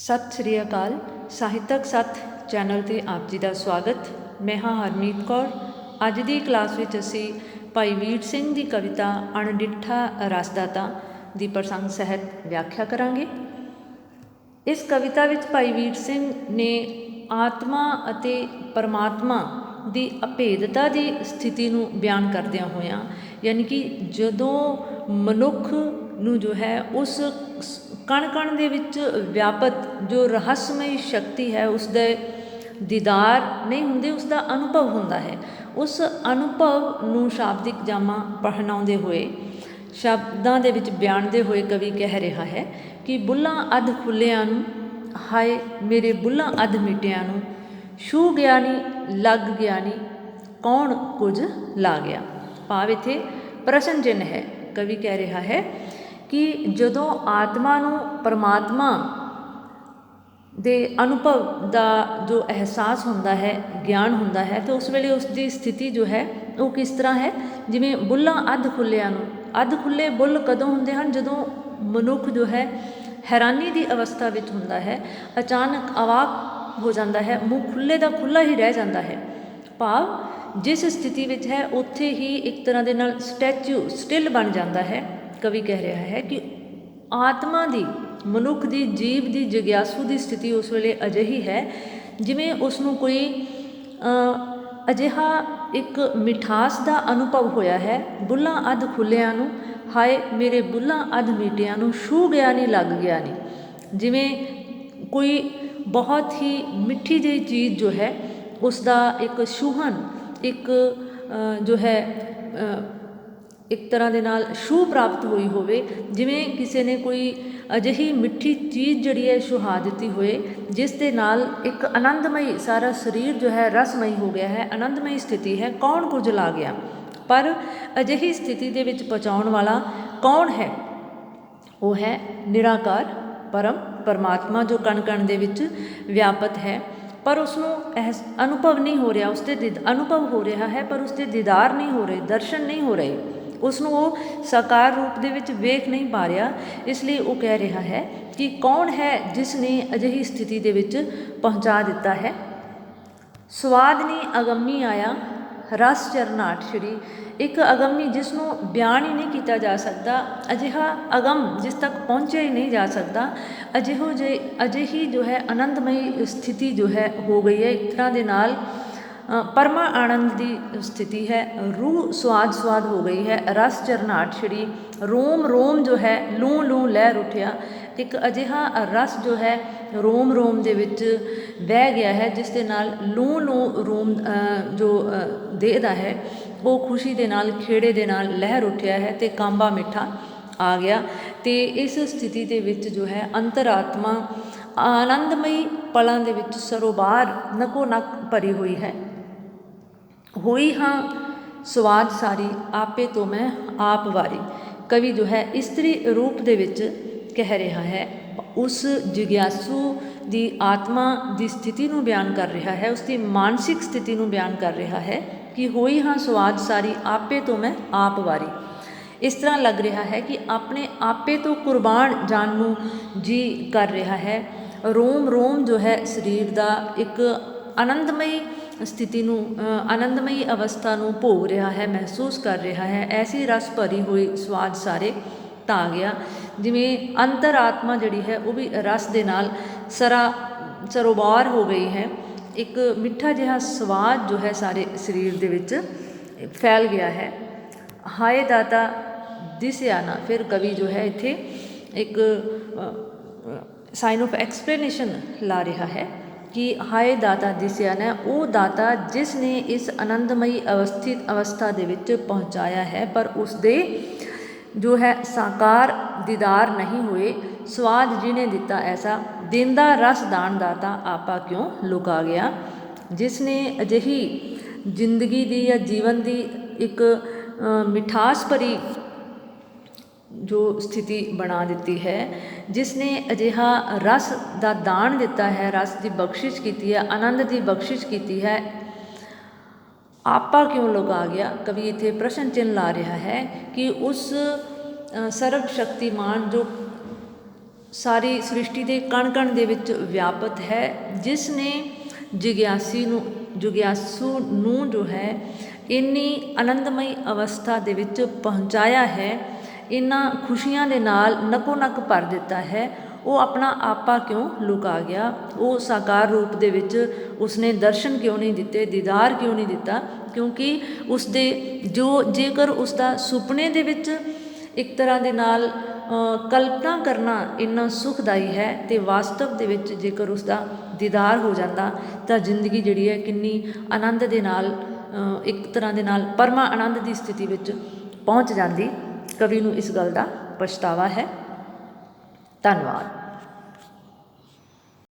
ਸਤਿ ਸ੍ਰੀ ਅਕਾਲ। ਸਾਹਿਤਕ ਸੱਥ ਚੈਨਲ ਤੇ ਆਪ ਜੀ ਦਾ ਸਵਾਗਤ। ਮੈਂ ਹਾਂ ਹਰਮੀਤ ਕੌਰ। ਅੱਜ ਦੀ ਕਲਾਸ ਵਿੱਚ ਅਸੀਂ ਭਾਈ ਵੀਰ ਸਿੰਘ ਦੀ ਕਵਿਤਾ ਅਣਡਿੱਠਾ ਰਸਦਾਤਾ ਦੀ ਪ੍ਰਸੰਗ ਸਹਿਤ ਵਿਆਖਿਆ ਕਰਾਂਗੇ। ਇਸ ਕਵਿਤਾ ਵਿੱਚ ਭਾਈ ਵੀਰ ਸਿੰਘ ਨੇ ਆਤਮਾ ਅਤੇ ਪਰਮਾਤਮਾ ਦੀ ਅਭੇਦਤਾ ਦੀ ਸਥਿਤੀ ਨੂੰ ਬਿਆਨ ਕਰਦਿਆਂ ਹੋਇਆਂ, ਯਾਨੀ ਕਿ ਜਦੋਂ ਮਨੁੱਖ ਨੂੰ ਜੋ ਹੈ ਉਸ ਕਣ ਕਣ ਦੇ ਵਿੱਚ ਵਿਆਪਤ ਜੋ ਰਹੱਸਮਈ ਸ਼ਕਤੀ ਹੈ ਉਸ ਦੇ ਦੀਦਾਰ ਨਹੀਂ ਹੁੰਦੇ ਉਸ ਦਾ ਅਨੁਭਵ ਹੁੰਦਾ ਹੈ। ਉਸ ਅਨੁਭਵ ਨੂੰ ਸ਼ਾਬਦਿਕ ਜਾਮਾ ਪਹਿਨਾਉਂਦੇ ਹੋਏ, ਸ਼ਬਦਾਂ ਦੇ ਵਿੱਚ ਬਿਆਨਦੇ ਹੋਏ ਕਵੀ ਕਹਿ ਰਿਹਾ ਹੈ ਕਿ ਬੁੱਲਾਂ ਅਧ ਖੁੱਲਿਆਂ ਨੂੰ, ਹਾਏ ਮੇਰੇ ਬੁੱਲਾਂ ਅਧ ਮਿਟਿਆਂ ਨੂੰ ਛੂ ਗਿਆ ਨਹੀਂ ਲੱਗ ਗਿਆ ਨਹੀਂ ਕੌਣ ਕੁਝ ਲਾ ਗਿਆ? ਭਾਵ ਇਥੇ ਪ੍ਰਸ਼ਨ ਚਿੰਨ ਹੈ। ਕਵੀ ਕਹਿ ਰਿਹਾ ਹੈ ਕਿ ਜਦੋਂ ਆਤਮਾ ਨੂੰ ਪਰਮਾਤਮਾ ਦੇ ਅਨੁਭਵ ਦਾ ਜੋ ਅਹਿਸਾਸ ਹੁੰਦਾ ਹੈ, ਗਿਆਨ ਹੁੰਦਾ ਹੈ, ਤਾਂ ਉਸ ਵੇਲੇ ਉਸ ਦੀ ਸਥਿਤੀ ਜੋ ਹੈ, ਉਹ ਕਿਸ ਤਰ੍ਹਾਂ ਹੈ? ਜਿਵੇਂ ਬੁੱਲਾਂ ਅੱਧ ਖੁੱਲਿਆਂ ਨੂੰ, ਅੱਧ ਖੁੱਲੇ ਬੁੱਲ ਕਦੋਂ ਹੁੰਦੇ ਹਨ? ਜਦੋਂ ਮਨੁੱਖ ਜੋ ਹੈ, ਹੈਰਾਨੀ ਦੀ ਅਵਸਥਾ ਵਿੱਚ ਹੁੰਦਾ ਹੈ, ਅਚਾਨਕ ਅਵਾਕ ਹੋ ਜਾਂਦਾ ਹੈ, ਮੂੰਹ ਖੁੱਲੇ ਦਾ ਖੁੱਲਾ ਹੀ ਰਹਿ ਜਾਂਦਾ ਹੈ। ਭਾਵ ਜਿਸ ਸਥਿਤੀ ਵਿੱਚ ਹੈ, ਉੱਥੇ ਹੀ ਇੱਕ ਤਰ੍ਹਾਂ ਦੇ ਨਾਲ ਸਟੈਚੂ, ਸਟਿਲ ਬਣ ਜਾਂਦਾ ਹੈ। ਕਵੀ ਕਹਿ ਰਿਹਾ ਹੈ ਕਿ ਆਤਮਾ ਦੀ, ਮਨੁੱਖ ਦੀ, ਜੀਵ ਦੀ, ਜਗਿਆਸੂ ਦੀ ਸਥਿਤੀ ਉਸ ਵੇਲੇ ਅਜਿਹੀ ਹੈ ਜਿਵੇਂ ਉਸ ਨੂੰ ਕੋਈ ਅਜਿਹਾ ਇੱਕ ਮਿਠਾਸ ਦਾ ਅਨੁਭਵ ਹੋਇਆ ਹੈ, ਬੁੱਲਾਂ ਅਧ ਖੁੱਲਿਆਂ ਨੂੰ, ਹਾਏ ਮੇਰੇ ਬੁੱਲਾਂ ਅਧ ਮੀਟਿਆਂ ਨੂੰ ਛੂ ਗਿਆ ਨਹੀਂ ਲੱਗ ਗਿਆ ਨਹੀਂ ਜਿਵੇਂ ਕੋਈ ਬਹੁਤ ਹੀ ਮਿੱਠੀ ਜਿਹੀ ਚੀਜ਼ ਜੋ ਹੈ ਉਸ ਦਾ ਇੱਕ ਛੂਹਣ, ਇੱਕ ਜੋ ਹੈ ਇੱਕ ਤਰ੍ਹਾਂ ਦੇ ਨਾਲ ਛੂਹ ਪ੍ਰਾਪਤ ਹੋਈ ਹੋਵੇ, ਜਿਵੇਂ ਕਿਸੇ ਨੇ ਕੋਈ ਅਜਿਹੀ ਮਿੱਠੀ ਚੀਜ਼ ਜਿਹੜੀ ਹੈ ਛੁਹਾ ਦਿੱਤੀ ਹੋਏ, ਜਿਸ ਦੇ ਨਾਲ ਇੱਕ ਆਨੰਦਮਈ ਸਾਰਾ ਸਰੀਰ ਜੋ ਹੈ ਰਸਮਈ ਹੋ ਗਿਆ ਹੈ, ਆਨੰਦਮਈ ਸਥਿਤੀ ਹੈ, ਕੌਣ ਕੁਝ ਲਾ ਗਿਆ? ਪਰ ਅਜਿਹੀ ਸਥਿਤੀ ਦੇ ਵਿੱਚ ਪਹੁੰਚਾਉਣ ਵਾਲਾ ਕੌਣ ਹੈ? ਉਹ ਹੈ ਨਿਰਾਕਾਰ ਪਰਮ ਪਰਮਾਤਮਾ ਜੋ ਕਣ ਕਣ ਦੇ ਵਿੱਚ ਵਿਆਪਤ ਹੈ, ਪਰ ਉਸ ਨੂੰ ਅਨੁਭਵ ਨਹੀਂ ਹੋ ਰਿਹਾ ਉਸ ਤੇ ਅਨੁਭਵ ਹੋ ਰਿਹਾ ਹੈ, ਪਰ ਉਸ ਦੇ ਦੀਦਾਰ ਨਹੀਂ ਹੋ ਰਹੇ, ਦਰਸ਼ਨ ਨਹੀਂ ਹੋ ਰਹੇ। ਉਸ ਨੂੰ ਉਹ ਸਾਕਾਰ ਰੂਪ ਦੇ ਵਿੱਚ ਵੇਖ ਨਹੀਂ ਪਾ ਰਿਹਾ, ਇਸ ਲਈ ਉਹ ਕਹਿ ਰਿਹਾ ਹੈ ਕਿ ਕੌਣ ਹੈ ਜਿਸ ਨੇ ਅਜਿਹੀ ਸਥਿਤੀ ਦੇ ਵਿੱਚ ਪਹੁੰਚਾ ਦਿੱਤਾ ਹੈ? ਸਵਾਦ ਨਹੀਂ ਅਗੰਮੀ ਆਇਆ, ਰਸ ਚਰਨਾਟ ਸ਼੍ਰੀ। ਇੱਕ ਅਗੰਮੀ ਜਿਸ ਨੂੰ ਬਿਆਨ ਹੀ ਨਹੀਂ ਕੀਤਾ ਜਾ ਸਕਦਾ, ਅਜਿਹਾ ਅਗਮ ਜਿਸ ਤੱਕ ਪਹੁੰਚਿਆ ਹੀ ਨਹੀਂ ਜਾ ਸਕਦਾ, ਅਜਿਹੋ ਜੇ, ਅਜਿਹੀ ਜੋ ਹੈ ਆਨੰਦਮਈ ਸਥਿਤੀ ਜੋ ਹੈ ਹੋ ਗਈ ਹੈ, ਇੱਕ ਤਰ੍ਹਾਂ ਦੇ ਨਾਲ ਪਰਮਾ ਆਨੰਦ ਦੀ ਸਥਿਤੀ ਹੈ, ਰੂਹ ਸਵਾਦ ਸਵਾਦ ਹੋ ਗਈ ਹੈ, ਰਸ ਚਰਨਾਟ ਛੜੀ, ਰੋਮ ਰੋਮ ਜੋ ਹੈ, ਲੂ ਲੂ ਲਹਿਰ ਉਠਿਆ। ਇੱਕ ਅਜਿਹਾ ਰਸ ਜੋ ਹੈ, ਰੋਮ ਰੋਮ ਦੇ ਵਿੱਚ ਵਹਿ ਗਿਆ ਹੈ, ਜਿਸ ਦੇ ਨਾਲ ਲੂ ਲੂ ਰੋਮ ਜੋ ਦੇਹ ਦਾ ਹੈ, ਉਹ ਖੁਸ਼ੀ ਦੇ ਨਾਲ, ਖੇੜੇ ਦੇ ਨਾਲ ਲਹਿਰ ਉਠਿਆ ਹੈ ਤੇ ਕਾਂਬਾ ਮਿੱਠਾ ਆ ਗਿਆ। ਤੇ ਇਸ ਸਥਿਤੀ ਦੇ ਵਿੱਚ ਜੋ ਹੈ, ਅੰਤਰਾਤਮਾ ਆਨੰਦਮਈ ਪਲਾਂ ਦੇ ਵਿੱਚ ਸਰੋਬਾਰ ਨਕੋ ਨਕ ਭਰੀ ਹੋਈ ਹੈ। ਹੋਈ ਹਾਂ, ਸਵਾਦ ਸਾਰੀ ਆਪੇ ਤੋਂ ਮੈਂ ਆਪ ਵਾਰੀ। ਕਵੀ ਜੋ ਹੈ, ਇਸਤਰੀ ਰੂਪ ਦੇ ਵਿੱਚ ਕਹਿ ਰਿਹਾ ਹੈ, ਉਸ ਜਿਗਿਆਸੂ ਦੀ ਆਤਮਾ ਦੀ ਸਥਿਤੀ ਨੂੰ ਬਿਆਨ ਕਰ ਰਿਹਾ ਹੈ, ਉਸ ਦੀ ਮਾਨਸਿਕ ਸਥਿਤੀ ਨੂੰ ਬਿਆਨ ਕਰ ਰਿਹਾ ਹੈ ਕਿ ਹੋਈ ਹਾਂ, ਸਵਾਦ ਸਾਰੀ ਆਪੇ ਤੋਂ ਮੈਂ ਆਪ ਵਾਰੀ। ਇਸ ਤਰ੍ਹਾਂ ਲੱਗ ਰਿਹਾ ਹੈ ਕਿ ਆਪਣੇ ਆਪੇ ਤੋਂ ਕੁਰਬਾਨ ਜਾਣ ਨੂੰ ਜੀ ਕਰ ਰਿਹਾ ਹੈ। ਰੋਮ ਰੋਮ ਜੋ ਹੈ, ਸਰੀਰ ਦਾ ਇੱਕ ਆਨੰਦਮਈ ਸਥਿਤੀ ਨੂੰ ਆਨੰਦਮਈ ਅਵਸਥਾ ਨੂੰ ਭੋਗ ਰਿਹਾ ਹੈ, ਮਹਿਸੂਸ ਕਰ ਰਿਹਾ ਹੈ, ਐਸੀ ਰਸ ਭਰੀ ਹੋਈ ਸਵਾਦ ਸਾਰੇ ਤਾਂ ਗਿਆ। ਜਿਵੇਂ ਅੰਤਰਾਤਮਾ ਜਿਹੜੀ ਹੈ, ਉਹ ਵੀ ਰਸ ਦੇ ਨਾਲ ਸਰਾ ਸਰੋਬਾਰ ਹੋ ਗਈ ਹੈ। ਇੱਕ ਮਿੱਠਾ ਜਿਹਾ ਸਵਾਦ ਜੋ ਹੈ ਸਾਰੇ ਸਰੀਰ ਦੇ ਵਿੱਚ ਫੈਲ ਗਿਆ ਹੈ। ਹਾਏ ਦਾਤਾ, ਦਿਸਿਆ ਨਾ। ਫਿਰ ਕਵੀ ਜੋ ਹੈ, ਇੱਥੇ ਇੱਕ ਸਾਈਨ ਆਫ ਐਕਸਪਲੇਨੇਸ਼ਨ ਲਾ ਰਿਹਾ ਹੈ। ਕਿ ਹਾਏ ਦਾਤਾ ਦਿਸਿਆ ਨਾ ਉਹ ਦਾਤਾ ਜਿਸ ਨੇ ਇਸ ਆਨੰਦਮਈ ਅਵਸਥਿਤ ਅਵਸਥਾ ਦੇ ਵਿੱਚ ਪਹੁੰਚਾਇਆ ਹੈ, ਪਰ ਉਸ ਦੇ ਜੋ ਹੈ ਸਾਕਾਰ ਦੀਦਾਰ ਨਹੀਂ ਹੋਏ, ਸਵਾਦ ਜਿਹਨੇ ਦਿੱਤਾ ਐਸਾ ਦਿੰਦਾ ਰਸ ਦਾਨ ਦਾਤਾ ਆਪਾ ਕਿਉਂ ਲੁਕਾ ਗਿਆ? ਜਿਸ ਨੇ ਅਜਿਹੀ ਜ਼ਿੰਦਗੀ ਦੀ ਜਾਂ ਜੀਵਨ ਦੀ ਇੱਕ ਮਿਠਾਸ ਭਰੀ ਜੋ ਸਥਿਤੀ ਬਣਾ ਦਿੱਤੀ ਹੈ ਜਿਸ ਨੇ ਅਜਿਹਾ ਰਸ ਦਾ ਦਾਨ ਦਿੱਤਾ ਹੈ, ਰਸ ਦੀ ਬਖਸ਼ਿਸ਼ ਕੀਤੀ ਹੈ, ਆਨੰਦ ਦੀ ਬਖਸ਼ਿਸ਼ ਕੀਤੀ ਹੈ, ਆਪਾ ਕਿਉਂ ਲੁਕਾ ਗਿਆ? ਕਵੀ ਇੱਥੇ ਪ੍ਰਸ਼ਨ ਚਿੰਨ ਲਾ ਰਿਹਾ ਹੈ ਕਿ ਉਸ ਸਰਵ ਸ਼ਕਤੀਮਾਨ ਜੋ ਸਾਰੀ ਸ੍ਰਿਸ਼ਟੀ ਦੇ ਕਣ ਕਣ ਦੇ ਵਿੱਚ ਵਿਆਪਤ ਹੈ ਜਿਸ ਨੇ ਜਿਗਿਆਸੀ ਨੂੰ, ਜੁਗਿਆਸੂ ਨੂੰ ਜੋ ਹੈ, ਇੰਨੀ ਆਨੰਦਮਈ ਅਵਸਥਾ ਦੇ ਵਿੱਚ ਪਹੁੰਚਾਇਆ ਹੈ ਇਹਨਾਂ ਖੁਸ਼ੀਆਂ ਦੇ ਨਾਲ ਨਕੋ ਨਕ ਭਰ ਦਿੱਤਾ ਹੈ। ਉਹ ਆਪਣਾ ਆਪਾ ਕਿਉਂ ਲੁਕਾ ਗਿਆ? ਉਹ ਸਾਕਾਰ ਰੂਪ ਦੇ ਵਿੱਚ ਉਸਨੇ ਦਰਸ਼ਨ ਕਿਉਂ ਨਹੀਂ ਦਿੱਤੇ? ਦੀਦਾਰ ਕਿਉਂ ਨਹੀਂ ਦਿੱਤਾ? ਕਿਉਂਕਿ ਉਸ ਦੇ ਜੋ ਜੇਕਰ ਉਸ ਦਾ ਸੁਪਨੇ ਦੇ ਵਿੱਚ ਇੱਕ ਤਰ੍ਹਾਂ ਦੇ ਨਾਲ ਕਲਪਨਾ ਕਰਨਾ ਇੰਨਾ ਸੁਖਦਾਈ ਹੈ ਤੇ ਵਾਸਤਵ ਦੇ ਵਿੱਚ ਜੇਕਰ ਉਸ ਦਾ ਦੀਦਾਰ ਹੋ ਜਾਂਦਾ, ਤਾਂ ਜ਼ਿੰਦਗੀ ਜਿਹੜੀ ਹੈ ਕਿੰਨੀ ਆਨੰਦ ਦੇ ਨਾਲ ਇੱਕ ਤਰ੍ਹਾਂ ਦੇ ਨਾਲ ਪਰਮਾ ਆਨੰਦ ਦੀ ਸਥਿਤੀ ਵਿੱਚ ਪਹੁੰਚ ਜਾਂਦੀ। ਕਵੀ ਨੂੰ ਇਸ ਗੱਲ ਦਾ ਪਛਤਾਵਾ ਹੈ। ਧੰਨਵਾਦ।